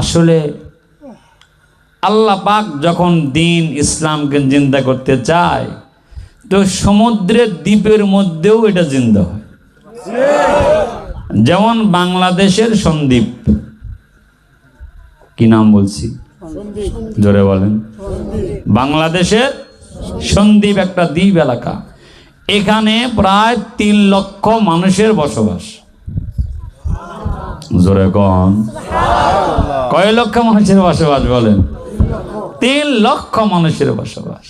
আসলে আল্লাহ পাক যখন দিন ইসলামকে জিন্দা করতে চায়, তো সমুদ্রের দ্বীপের মধ্যেও এটা জিন্দা হয়। যেমন বাংলাদেশের সন্দ্বীপ। কি নাম বলছি? জোরে বলেন। বাংলাদেশের সন্দ্বীপ একটা দ্বীপ এলাকা। এখানে প্রায় তিন লক্ষ মানুষের বসবাস। জোরে কন। কয় লক্ষ মানুষের বসবাস বলেন? তিন লক্ষ মানুষের বসবাস।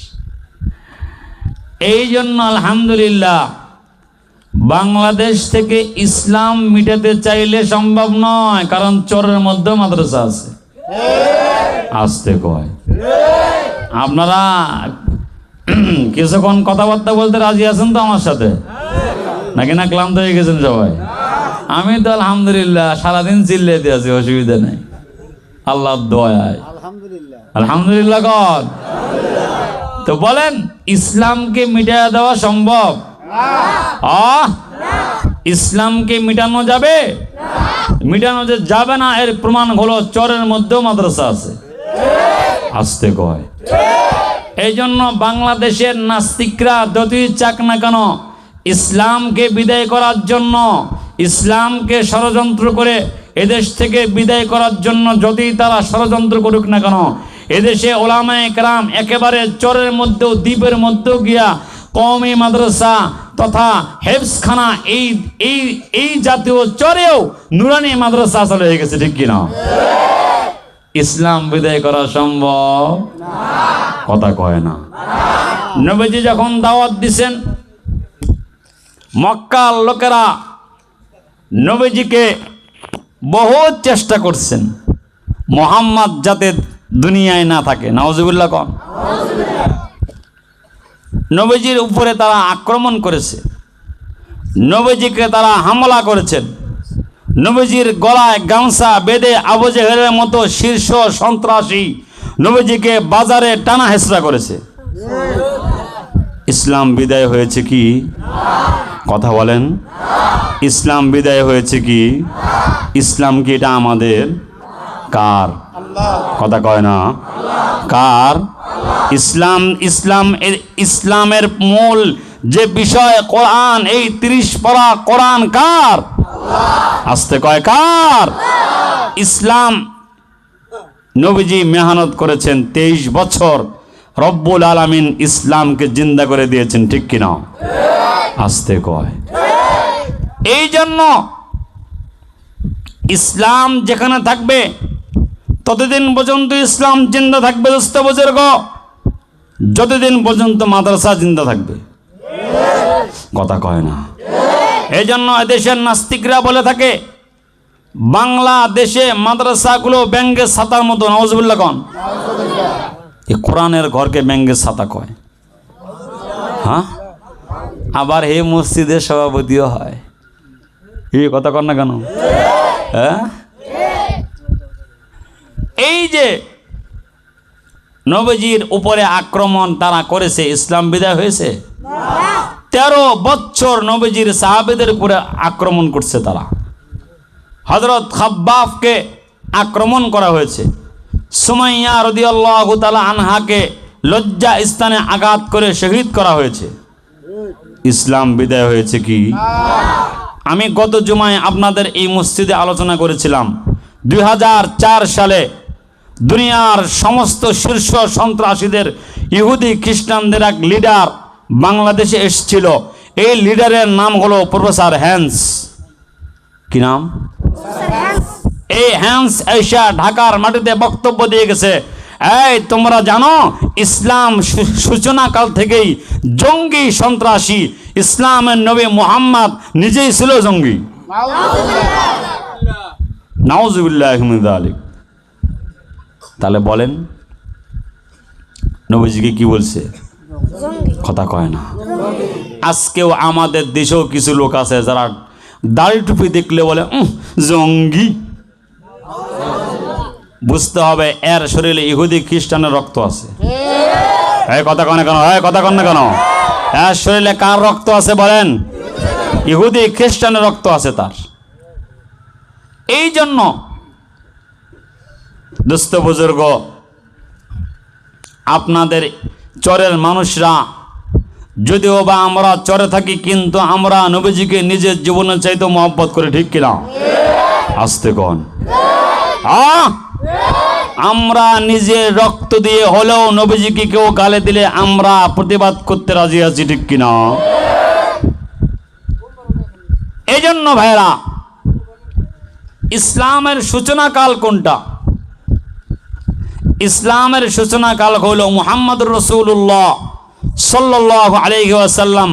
এই জন্য আলহামদুলিল্লাহ, বাংলাদেশ থেকে ইসলাম মিটাতে চাইলে সম্ভব নয়, কারণ চোরের মধ্যে মাদ্রাসা আছে। আসতে কয়। আপনারা কিছুক্ষণ কথাবার্তা বলতে রাজি আছেন তো আমার সাথে? নাকি না ক্লান্ত হয়ে গেছেন সবাই? আমি তো আলহামদুলিল্লাহ সারাদিন চিল্লাইতে আছি, অসুবিধা নেই। আল্লাহর দয়ায়। আলহামদুলিল্লাহ। আলহামদুলিল্লাহ কর। তো বলেন ইসলামকে মিটাইয়া দেওয়া সম্ভব? আহ? ইসলামকে মিটানো যাবে? মিটানো যে যাবে না এর প্রমাণ হলো চরের মধ্যেও মাদ্রাসা আছে। আসতে কয়। এই জন্য বাংলাদেশের নাস্তিকরা যতই চাক না কেন ইসলামকে বিদায় করার জন্য ইসলামকে ষড়যন্ত্র করে এদেশ থেকে বিদায় করার জন্য যদি তারা ষড়যন্ত্র করুক না কেন, এদেশে ওলামায় কেরাম একেবারে চরের মধ্যেও, দ্বীপের মধ্যেও গিয়া কওমি মাদ্রাসা তথা হেফসখানা এই এই এই জাতীয় চরেও নুরানি মাদ্রাসা আসলে হয়ে গেছে, ঠিক কিনা? ইসলাম বিদায় করা সম্ভব? কথা কয় না। নবীজি যখন দাওয়াত দিছেন, মক্কার লোকেরা নবীজিকে বহুত চেষ্টা করছেন। মোহাম্মদ যাতে দুনিয়ায় না থাকে। নওয়াজুবিল্লাহ কন। নবীজির উপরে তারা আক্রমণ করেছে। নবীজিকে তারা হামলা করেছেন। নবীজির গলায় গামছা বেদে আবু জেহেলের মতো শীর্ষ সন্ত্রাসী নবীজিকে বাজারে টানা হেসরা করেছে। ইসলাম বিদায় হয়েছে কি? কথা বলেন। ইসলাম বিদায় হয়েছে কি? ইসলাম কি এটা আমাদের? কার? কথা কয় না। কার? ইসলাম ইসলাম ইসলামের মূল যে বিষয়, কোরআন, এই তিরিশ পড়া কোরআন কার? আসতে কয় কার? ইসলাম নবীজি মেহনত করেছেন তেইশ বছর। রব্বুল আলামিন ইসলামকে জিন্দা করে দিয়েছেন, ঠিক কিনা? আসতে কয়। এই জন্য ইসলাম যেখানে থাকবে, ততদিন পর্যন্ত ইসলাম জিন্দা থাকবে দোস্ত বুজুর্গ। যতদিন পর্যন্ত মাদ্রাসা জিন্দা থাকবে। কথা কয় না। এই জন্য এদেশের নাস্তিকরা বলে থাকে, বাংলাদেশে মাদ্রাসাগুলো ব্যাঙ্গের ছাতার মতো, নওয়াজবুল্লাহ কন। এই কোরআনের ঘরকে ব্যাঙ্গের ছাতা কয়। হ্যাঁ? আবার হে মসজিদের সভাপতিও হয়। এই কথা কন না কেন? হ্যাঁ? এই যে নবজির উপরে আক্রমণ তারা করেছে, ইসলাম বিদায় হয়েছে? তেরো বছর নবজির সাহাবেদের উপরে আক্রমণ করছে তারা। হজরত খাব্বাফকে আক্রমণ করা হয়েছে। সুমাইয়া রদিয়াল্লাহু তালা আনহাকে লজ্জা স্থানে আঘাত করে শহীদ করা হয়েছে। ইসলাম বিদায় হয়েছে কি? আমি গত জুমায় আপনাদের এই মসজিদে আলোচনা করেছিলাম। দুই হাজার চার সালে দুনিয়ার সমস্ত শীর্ষ সন্ত্রাসীদের ইহুদি খ্রিস্টানদের এক লিডার বাংলাদেশে এসেছিল। এই লিডারের নাম হলো প্রফেসর হ্যান্স। কি নাম? এই হ্যান্স এশিয়া ঢাকার মাটিতে বক্তব্য দিয়ে গেছে। এই, তোমরা জানো, ইসলাম সূচনাকাল থেকেই জঙ্গি সন্ত্রাসী ইসলামের নবী মুহাম্মদ নিজেই ছিল জঙ্গি। নাউজুবিল্লাহ আলিক তাহলে বলেন, নবীজিকে কি বলছে? কথা কয় না। আজকেও আমাদের দেশেও কিছু লোক আছে যারা দাড়ি টুপি দেখলে বলে জঙ্গি। বুঝতে হবে এর শরীরে ইহুদি খ্রিস্টানের রক্ত আছে। এই কথা কনে কেন এই কথা কন না কেন? এর শরীরে কার রক্ত আছে বলেন? ইহুদি খ্রিস্টানের রক্ত আছে তার। এই জন্য দোস্ত বুজুর্গ আপনাদের চরের মানুষরা যদিও বা আমরা চরে থাকি কিন্তু আমরা নবীজিকে নিজের জীবনের চাইতে মহব্বত করে ঠিক কিনা? আসতে কন। আহ! আমরা নিজে রক্ত দিয়ে হলেও নবীজিকে কেউ গালে দিলে আমরা প্রতিবাদ করতে রাজি আছি, ঠিক কিনা? এই জন্য ভাইরা ইসলামের সূচনাকাল কোনটা? ইসলামের সূচনাকাল হল মুহাম্মদ রসুল্লাহ সাল্লাহ আলহি আসাল্লাম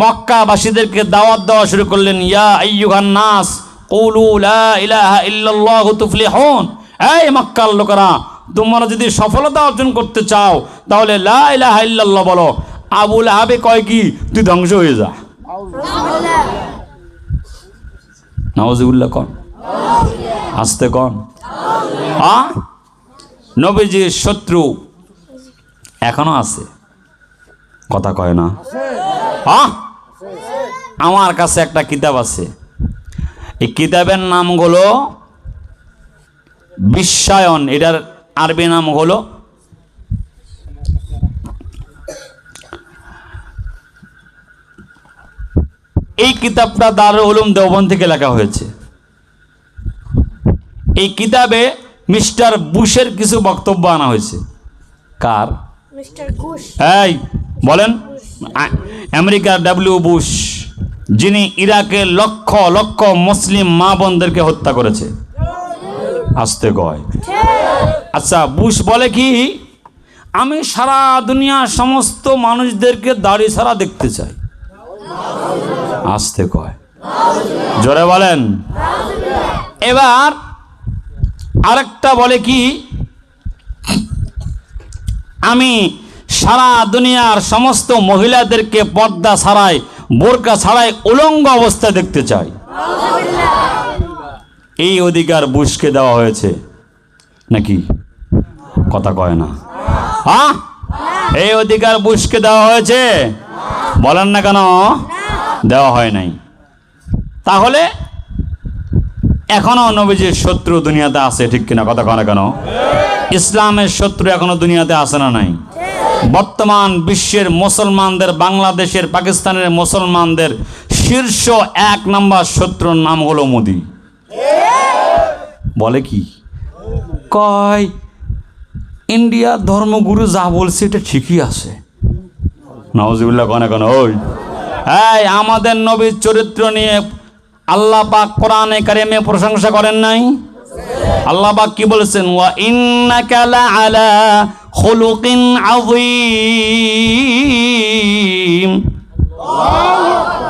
মক্কাবাসীদেরকে দাওয়াত দেওয়া শুরু করলেন, ইয়া আইয়ুহান নাস, কৌলু লা ইলাহা ইল্লাল্লাহু এই মক্কার লোকেরা, তোমরা যদি সফলতা অর্জন করতে চাও, তাহলে লা ইলাহা ইল্লাল্লাহ বলো, আবুল আবে কয় কি? তুই ধ্বংস হয়ে যা। নওয়াজিবুল্লাহ কন। আসতে কন। আ? নবীজির শত্রু এখনও আছে। কথা কয় না। আমার কাছে একটা কিতাব আছে। এই কিতাবের নাম হলো বিশ্বায়ন এটার আরবি নাম হলো এই কিতাবটা দারুল উলুম দেওবন্দ থেকে লেখা হয়েছে। এই কিতাবে মিস্টার বুশের কিছু বক্তব্য আনা হয়েছে। কার? এই বলেন। আমেরিকার ডাব্লিউ বুশ যিনি ইরাকের লক্ষ লক্ষ মুসলিম মা বোনদেরকে হত্যা করেছে। আসতে কয়। আচ্ছা বুশ বলে কি? আমি সারা দুনিয়ার সমস্ত মানুষদেরকে দাড়ি ছাড়া দেখতে চাই। আসতে কয়। জোরে বলেন। এবার আরেকটা বলে কি? আমি সারা দুনিয়ার সমস্ত মহিলাদেরকে পর্দা ছাড়াই, বোরকা ছাড়াই উলঙ্গ অবস্থায় দেখতে চাই। এই অধিকার বুশকে দেওয়া হয়েছে। নাকি? কথা কয় না। হ্যাঁ এই অধিকার বুশকে দেওয়া হয়েছে? বলেন না কেন? দেওয়া হয় নাই। তাহলে এখনও নবীজির শত্রু দুনিয়াতে আছে ঠিক কিনা কথা কয় না কেন? ইসলামের শত্রু এখনও দুনিয়াতে আছে না নাই। বর্তমান বিশ্বের মুসলমানদের, বাংলাদেশের, পাকিস্তানের মুসলমানদের শীর্ষ এক নম্বর শত্রুর নাম হলো মোদি। বলে কি? কয়, ইন্ডিয়া ধর্মগুরু যা বলছে, এটা ঠিকই আছে। নওয়াজিবুল্লাহ কনে কেন, ওই, এই, আমাদের নবীর চরিত্র নিয়ে আল্লাহ পাক কোরআনে কারিমে প্রশংসা করেন নাই? আল্লাহ পাক কি বলেছেন? ওয়া ইন্নাকা লাআলা খুলুকিন আযীম।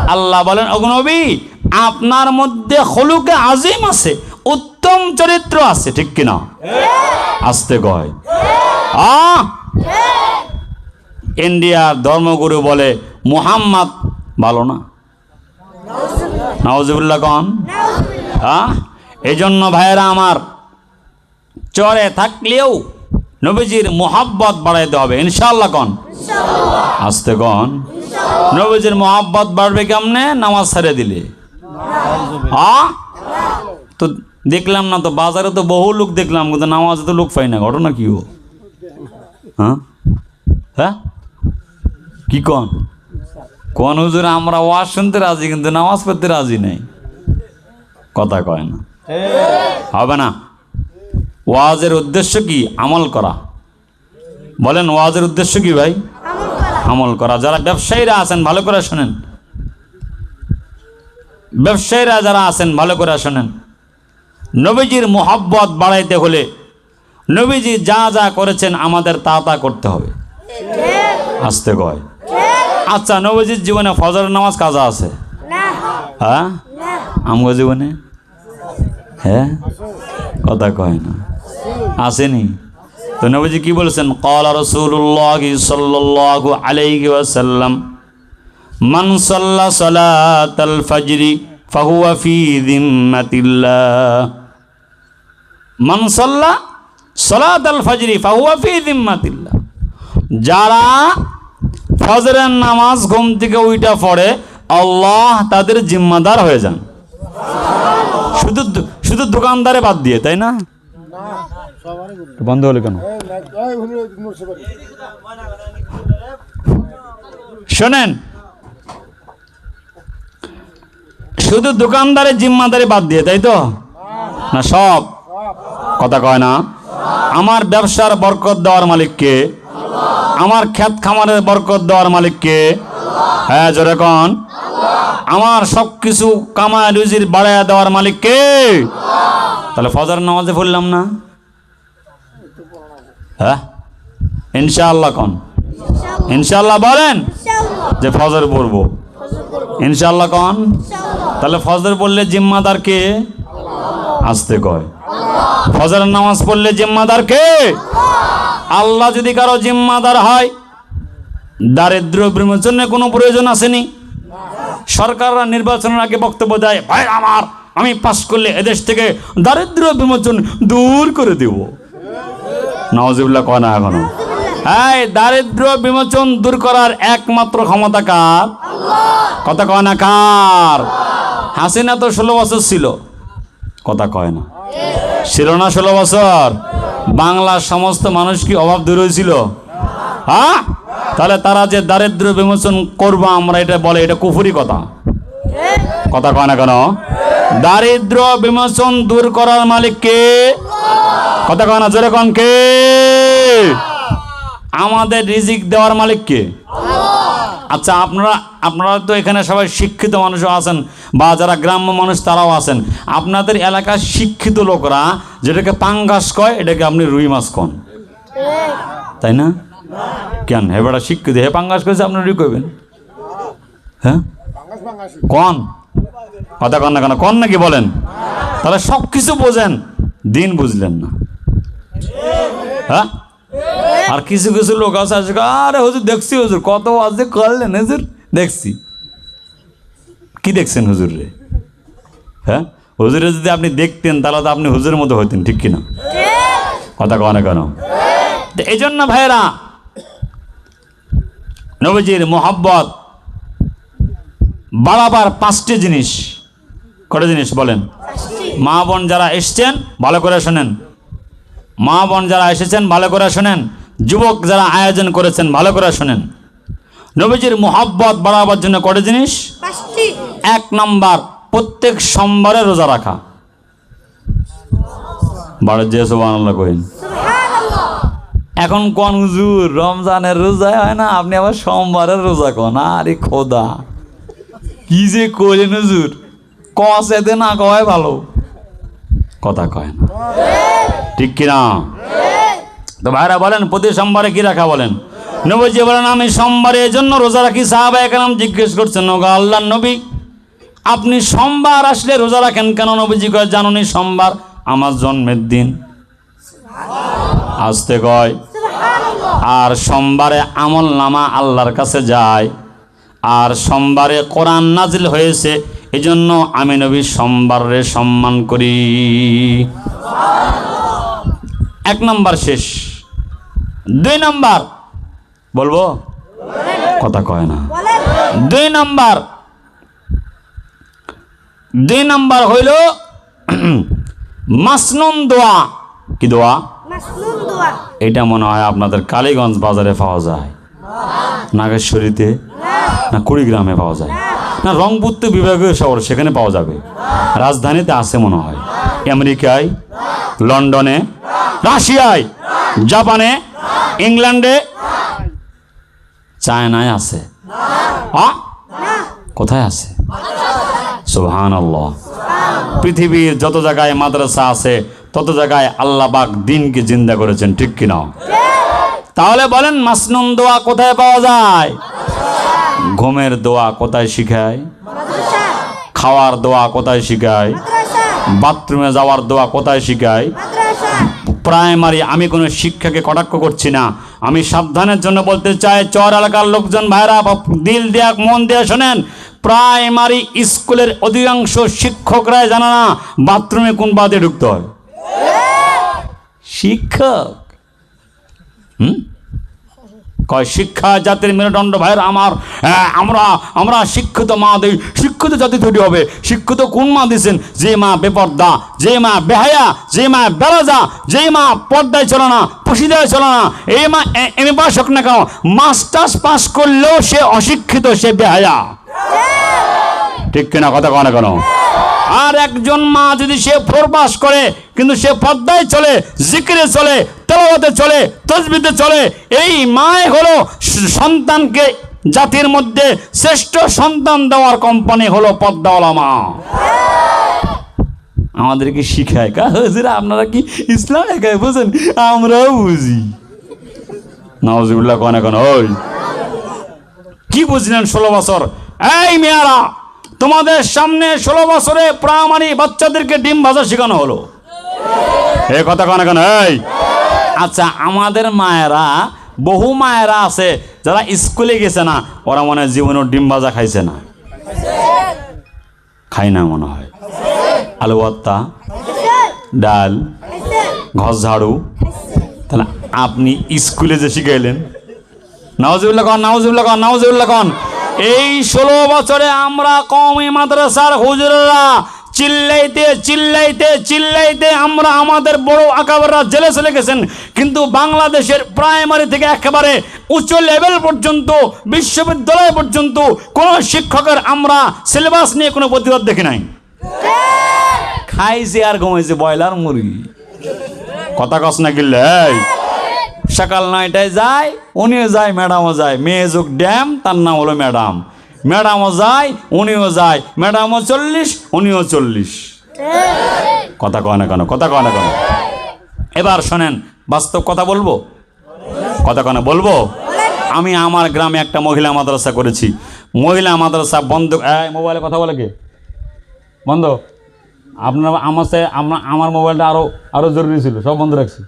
আল্লাহ বলেন অগ্নবী আপনার মধ্যে হলুকে আজিম আছে উত্তম চরিত্র আছে, ঠিক কিনা? আসতে কয়। আ? ইন্ডিয়ার ধর্মগুরু বলে মুহাম্মদ, ভালো না? নওয়াজিবুল্লাহ কন। হ্যাঁ এই জন্য ভাইয়েরা আমার চরে থাকলেও নবীজির মোহাব্বত বাড়াইতে হবে ইনশাল্লাহ কন। আসতে কন। নবীজির মোহাব্বত বাড়বে কেমনে? নামাজ ছেড়ে দিলে। হ্যাঁ তো দেখলাম না তো, বাজারে তো বহু লোক দেখলাম, কিন্তু নামাজে তো লোক পাই না, ঘটনা কি ও হ্যাঁ? হ্যাঁ? কি কন? কোন, হুজুর, আমরা ওয়াজ শুনতে রাজি, কিন্তু নামাজ পড়তে রাজি নাই। কথা কয় না। হবে না। ওয়াজের উদ্দেশ্য কি? আমল করা। বলেন, ওয়াজের উদ্দেশ্য কি ভাই? আমল করা। যারা ব্যবসায়ীরা আছেন, ভালো করে শোনেন। ব্যবসায়ীরা যারা আছেন, ভালো করে শোনেন। নবীজির মোহাব্বত বাড়াইতে হলে নবীজি যা যা করেছেন আমাদের তা তা করতে হবে। আসতে কয়। আচ্ছা নবীজির জীবনে ফজর নামাজ কাজা আছে? হ্যাঁ? আমগো জীবনে? হ্যাঁ? কথা কয় না। আসেনি? তো নবীজি কি বলেছেন? কলা রসুল্লাহ সাল্লাল্লাহু আলাইহি ওয়াসাল্লাম মান সাল্লা সালাতাল ফজরি ফাহুয়া ফি যিম্মাতিল্লাহ। মান সাল্লা সালাতাল ফজরি ফাহুয়া ফি যিম্মাতিল্লাহ। যারা ফজরের নামাজ ঘুম থেকে উইটা পড়ে আল্লাহ তাদের জিম্মাদার হয়ে যান। শুধু শুধু দোকানদারে বাদ দিয়ে তাই না? বন্ধ হলো কেন? শোনেন শুধু দোকানদারের জিম্মাদারি বাদ দিয়ে তাই তো? না সব। কথা কয় না? আমার ব্যবসার বরকত দেওয়ার মালিককে আমার ক্ষেত খামারের বরকত দেওয়ার মালিককে হ্যাঁ জোরে কন। আমার সব কিছু কামায় রুজির বাড়াইয়া দেওয়ার মালিককে তাহলে ফজর নামাজে পড়লাম না? হ্যাঁ? ইনশাআল্লাহ কন। ইনশাআল্লাহ বলেন যে ফজর পড়ব। ইনশাআল্লাহ কন। তাহলে ফজর পড়লে জিম্মাদার কে? আসতে কয়। ফজরের নামাজ পড়লে জিম্মাদার কে? আল্লাহ যদি কারও জিম্মাদার হয়, দারিদ্র বিমোচনের কোনো প্রয়োজন আসেনি। সরকাররা নির্বাচনের আগে বক্তব্য দেয়, ভাই, আমার, আমি পাশ করলে এদেশ থেকে দারিদ্র বিমোচন দূর করে দেব। নওয়াজিবুল্লাহ কয় না এখনও? হ্যাঁ দারিদ্র বিমোচন দূর করার একমাত্র ক্ষমতা কার? কথা কয় না কার? হাসিনা তো ষোলো বছর ছিল। কথা কয় না। ছিল না ষোলো বছর? বাংলার সমস্ত মানুষ কি অভাব দূর হয়েছিল? হ্যাঁ? তাহলে তারা যে দারিদ্র বিমোচন করব আমরা, এটা বলে, এটা কুফুরি কথা। কথা কয় না কেন? দারিদ্র বিমোচন দূর করার মালিক কে? কথা কয় না যেরকম কে? আমাদের রিজিক দেওয়ার মালিক কে? আচ্ছা আপনারা আপনারা তো এখানে সবাই শিক্ষিত মানুষও আছেন বা যারা গ্রাম্য মানুষ তারাও আছেন। আপনাদের এলাকার শিক্ষিত লোকরা যেটাকে পাঙ্গাস কয়, এটাকে আপনি রুই মাছ কন। তাই না? কেন? এবারে শিক্ষিত, হে পাঙ্গাস করেছে আপনি রুই কইবেন। হ্যাঁ? কন? কথা কন না কেন? কন নাকি বলেন? তাহলে সব কিছু বোঝেন, দিন বুঝলেন না। হ্যাঁ? আর কিছু কিছু লোক আছে আছে আরে হুজুর দেখছি হুজুর কত আজ করলেন হুজুর। দেখছি। কি দেখছেন হুজুর রে? হ্যাঁ? হুজুরে যদি আপনি দেখতেন তাহলে তো আপনি হুজুরের মতো হইতেন ঠিক কিনা? কথা কনে? কেন এই জন্য ভাইরা নবীজির মোহাব্বত বাড়াবার পাঁচটি জিনিস। কটা জিনিস বলেন? মা বোন যারা এসছেন ভালো করে শোনেন। মা বোন যারা এসেছেন ভালো করে শোনেন। যুবক যারা আয়োজন করেছেন ভালো করে শোনেন। নবীজির মোহাব্বত বাড়াবার জন্য কটা জিনিস? এক নাম্বার প্রত্যেক সোমবারে রোজা রাখা। বাড়ির যে সোবান এখন কোন হুজুর রমজানের রোজা হয় না? আপনি আবার সোমবারের রোজা কন। আরে খোদা। কি যে কইলেন হুজুর? কসেতে না কয় ভালো। কথা কয় না। ঠিক কিনা? তো ভাইরা বলেন, প্রতি সোমবারে কি রাখা বলেন? নবীজি বলেন, আমি সোমবারে এজন্য রোজা রাখি। সাহাবা একরাম জিজ্ঞেস করছেন, ওগো আল্লাহ নবী, আপনি সোমবার আসলে রোজা রাখেন কেন? নবীজি কয়, জানুনি সোমবার আমার জন্মের দিন। আসতে কয়, আর সোমবারে আমল নামা আল্লাহর কাছে যায়। আর সোমবারে কোরআন নাজিল হয়েছে, এজন্য আমি নবী সোমবারে সম্মান করি। এক নম্বর শেষ। দুই নম্বর। বলব? কথা কয় না। দুই নাম্বার। দুই নাম্বার হইল মাসনুন দোয়া। কি দোয়া? দোয়া। এটা মনে হয় আপনাদের কালীগঞ্জ বাজারে পাওয়া যায়। নাগেশ্বরীতে? না কুড়িগ্রামে পাওয়া যায়? না রংপুর তো বিভাগীয় শহর, সেখানে পাওয়া যাবে। রাজধানীতে আছে মনে হয়। আমেরিকায়, লন্ডনে, রাশিয়ায়, জাপানে, ইংল্যান্ডে, চায়নায় আছে? কোথায় আছে? সুহান আল্লাহ পৃথিবীর যত জায়গায় মাদ্রাসা আছে, তত জায়গায় আল্লাহ পাক দিনকে জিন্দা করেছেন, ঠিক কিনা? তাহলে বলেন, মাসনুন দোয়া কোথায় পাওয়া যায়? ঘুমের দোয়া কোথায় শিখায়? খাওয়ার দোয়া কোথায় শিখায়? বাথরুমে যাওয়ার দোয়া কোথায় শিখায়? প্রাইমারি, আমি কোনো শিক্ষাকে কটাক্ষ করছি না। আমি সাবধানের জন্য বলতে চাই, চর এলাকার লোকজন, ভাইরা, দিল দেয়া, মন দেয়া শোনেন। প্রাইমারি স্কুলের অধিকাংশ শিক্ষকরাই জানা না, বাথরুমে কোন বাদে ঢুকতে হয়। শিক্ষক? হুম? কয় শিক্ষা জাতির মেরুদণ্ড ভাইয়ের আমার আমরা আমরা শিক্ষিত মা দিই শিক্ষিত জাতি তৈরি হবে। শিক্ষিত কোন মা দিয়েছেন যে মা বেপর্দা যে মা বেহায়া যে মা বেরাজা যে মা পর্দায় চলে না পুশিদায় চলে না। এই মা এম পাস হোক না কেন মাস্টার্স পাস করলেও সে অশিক্ষিত সে বেহায়া। ঠিক কিনা কথা কনে কেন? আর একজন মা যদি সে ফোর পাস করে, কিন্তু সে পদ্মায় চলে, জিকিরে চলে, তেলাওয়াতে চলে, তসবিতে চলে, এই মায় হলো সন্তানকে জাতির মধ্যে শ্রেষ্ঠ সন্তান দেওয়ার কোম্পানি হলো পদ্মাওয়ালা মা। আমাদেরকে শিখায় কা, হুজুরা, আপনারা কি ইসলাম একাই বুঝেন? আমরাও বুঝি। নওয়াজুল্লাহ কনে কেন, ওই। কি বুঝলেন ষোলো বছর? এই মেয়ারা তোমাদের সামনে ষোলো বছরে প্রামাণিক বাচ্চাদেরকে ডিম ভাজা শেখানো হলো। এ কথা কেন কেন? আচ্ছা আমাদের মায়েরা, বহু মায়েরা আছে, যারা স্কুলে গেছে না, ওরা মনে জীবনে ডিম ভাজা খাইছে না। খাই না মনে হয়। আলু ভর্তা, ডাল ঘর ঝাড়ু। তাহলে আপনি স্কুলে যে শিখাইলেন। নাওজুল্লাহ কন নাওজুল্লাহ কন নাওজুল্লাহ কন। এই ষোলো বছরে আমরা কমই মাদ্রাসার হুজুরেরা চিল্লাইতে চিল্লাইতে চিল্লাইতে আমরা আমাদের বড় আকাবররা জেলে চলে গেছেন। কিন্তু বাংলাদেশের প্রাইমারি থেকে একেবারে উচ্চ লেভেল পর্যন্ত, বিশ্ববিদ্যালয় পর্যন্ত কোনো শিক্ষকের আমরা সিলেবাস নিয়ে কোনো প্রতিবাদ দেখি নাই। খাইছে আর ঘুমাইছে ব্রয়লার মুরগি। কথা কস না গিল্লে, এই। সকাল নয়টায় যায়, উনিও যায়, ম্যাডামও যায়। মেয়ে যুগ ড্যাম, তার নাম হলো ম্যাডাম। ম্যাডামও যায়, উনিও যায়। ম্যাডামও চল্লিশ, উনিও চল্লিশ। কথা কয় না কেন? কথা কয় না কেন? এবার শোনেন, বাস্তব কথা বলব? কথা কেন বলব? আমি আমার গ্রামে একটা মহিলা মাদ্রাসা করেছি। মহিলা মাদ্রাসা বন্ধ মোবাইলে কথা বলে কে? বন্ধ? আপনার, আমার আমার মোবাইলটা আরও আরও জরুরি ছিল, সব বন্ধ রাখছি।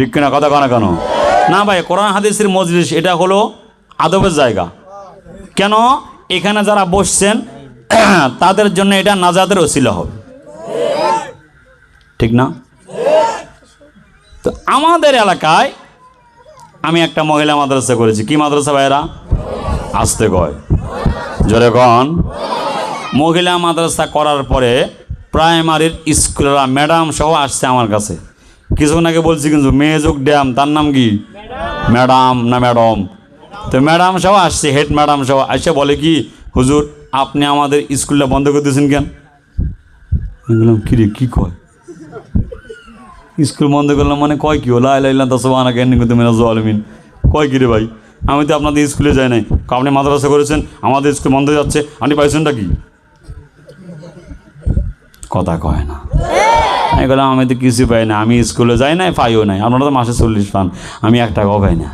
ঠিক কিনা কথা কনা কেন? না ভাই, কোরআন হাদিসের মজলিস, এটা হলো আদবের জায়গা। কেন? এখানে যারা বসছেন, তাদের জন্য এটা নাজাদের ওসিল হবে। ঠিক না? তো আমাদের এলাকায় আমি একটা মহিলা মাদ্রাসা করেছি। কি মাদ্রাসা ভাইরা আসতে কয়। জোরে কন। মহিলা মাদ্রাসা করার পরে প্রাইমারির স্কুলেরা ম্যাডাম সহ আসছে আমার কাছে। কিছুক্ষণ আগে বলছি কিন্তু মেয়ে যোগ ড্যাম, তার নাম কি? ম্যাডাম না ম্যাডাম? তো ম্যাডাম সহ আসছে, হেড ম্যাডাম সহ। আসে বলে কি, হুজুর, আপনি আমাদের স্কুলটা বন্ধ করে দিয়েছেন কেন? বললাম, কী রে, কী কয়? স্কুল বন্ধ করলাম মানে কয় কি হলো আইলাইলাম তো সব আনা কেন কিন্তু মেনা জলমিন কয় কি রে ভাই? আমি তো আপনাদের স্কুলে যাই নাই। আপনি মাদ্রাসা করেছেন, আমাদের স্কুল বন্ধ যাচ্ছে। আপনি পাইছেনটা কি? কথা কয় না। আমি বললাম আমি তো কিছু পাই না, আমি স্কুলে যাই নাই, পাইও নাই। আপনারা তো মাসে চল্লিশ পান, আমি এক টাকাও পাই না।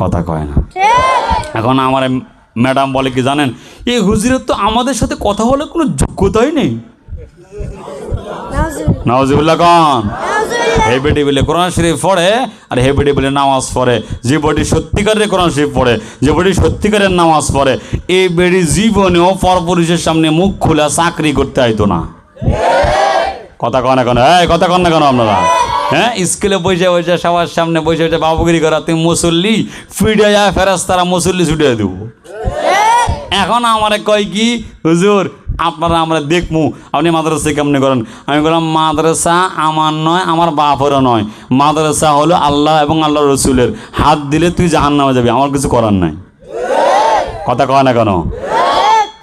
কথা কয় না। এখন আমার ম্যাডাম বলে কি জানেন এই হুজুরের তো আমাদের সাথে কথা বলে কোনো যোগ্যতাই নেই। নওয়াজিবুল্লাহ কন। হেবে টেবিলে কোরআন শরীফ পড়ে আর হেবে টেবিলে নামাজ পড়ে। যে বডি সত্যিকারের কোরআন শরীফ পড়ে, যে বডি সত্যিকারের নামাজ পড়ে, এই বেডি জীবনেও পরপুরুষের সামনে মুখ খুলে চাকরি করতে আইতো না। কথা কন? এখন এই কথা কন না কেন আপনারা? হ্যাঁ? স্কুলে বসে বসে সবার সামনে বসে বসে বাবুগিরি করা তুমি মুসল্লি ফিডে যায় ফেরাস তারা মুসল্লি ছুটে দেবো। এখন আমার কয় কি? হুজুর আপনারা আমরা দেখমু আপনি মাদ্রাসা কেমনি করেন? আমি বললাম মাদ্রাসা আমার নয় আমার বাপেরও নয়। মাদ্রাসা হলো আল্লাহ এবং আল্লাহ রসুলের। হাত দিলে তুই জাহান নামে যাবি আমার কিছু করার নাই। কথা কয় না কেন?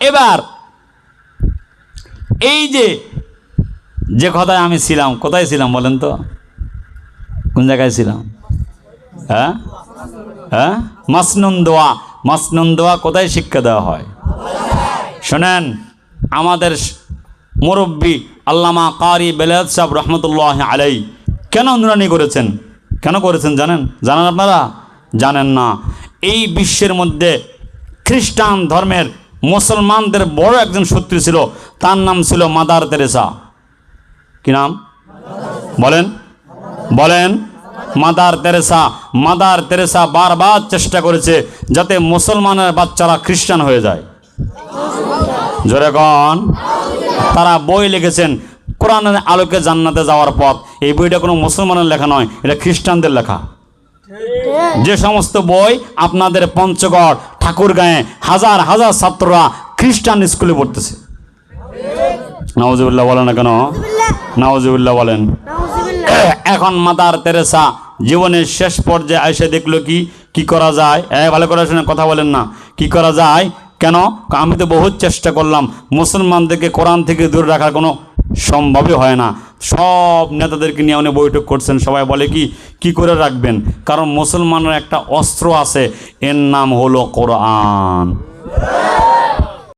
এবার এই যে যে কথায় আমি ছিলাম, কোথায় ছিলাম বলেন তো? কোন জায়গায় ছিলাম? হ্যাঁ? হ্যাঁ? মাসনুন দোয়া। মাসনুন দোয়া কোথায় শিক্ষা দেওয়া হয়? শোনেন, আমাদের মুরব্বী আল্লামা কারি বেলায়ত সাহেব রহমতুল্লাহ আলাই কেন নুরানি করেছেন? কেন করেছেন জানেন? জানেন আপনারা? জানেন না। এই বিশ্বের মধ্যে খ্রিস্টান ধর্মের মুসলমানদের বড় একজন শত্রু ছিল, তার নাম ছিল মাদার তেরেসা। কি নাম? বলেন। বলেন, মাদার তেরেসা মাদার তেরেসা বারবার চেষ্টা করেছে যাতে মুসলমানের বাচ্চারা খ্রিস্টান হয়ে যায়। জোরে কন। তারা বই লিখেছেন, কোরআনের আলোকে জান্নাতে যাওয়ার পথ। এই বইটা কোনো মুসলমানের লেখা নয়, এটা খ্রিস্টানদের লেখা। যে সমস্ত বই আপনাদের পঞ্চগড়, ঠাকুরগাঁয়ে হাজার হাজার ছাত্ররা খ্রিস্টান স্কুলে পড়তেছে। নওয়াজুবিল্লাহ বলেন না কেন? বিল্লাহ বলেন। এখন মাদার তেরেসা জীবনের শেষ পর্যায়ে এসে দেখল কি? কি করা যায়? এ ভালো করে শুনে কথা বলেন না। কি করা যায়? কেন? আমি তো বহুত চেষ্টা করলাম। মুসলমানদেরকে কোরআন থেকে দূরে রাখার কোনো সম্ভবই হয় না। সব নেতাদেরকে নিয়ে উনি বৈঠক করছেন। সবাই বলে কি? কি করে রাখবেন? কারণ মুসলমানের একটা অস্ত্র আছে। এর নাম হলো কোরআন।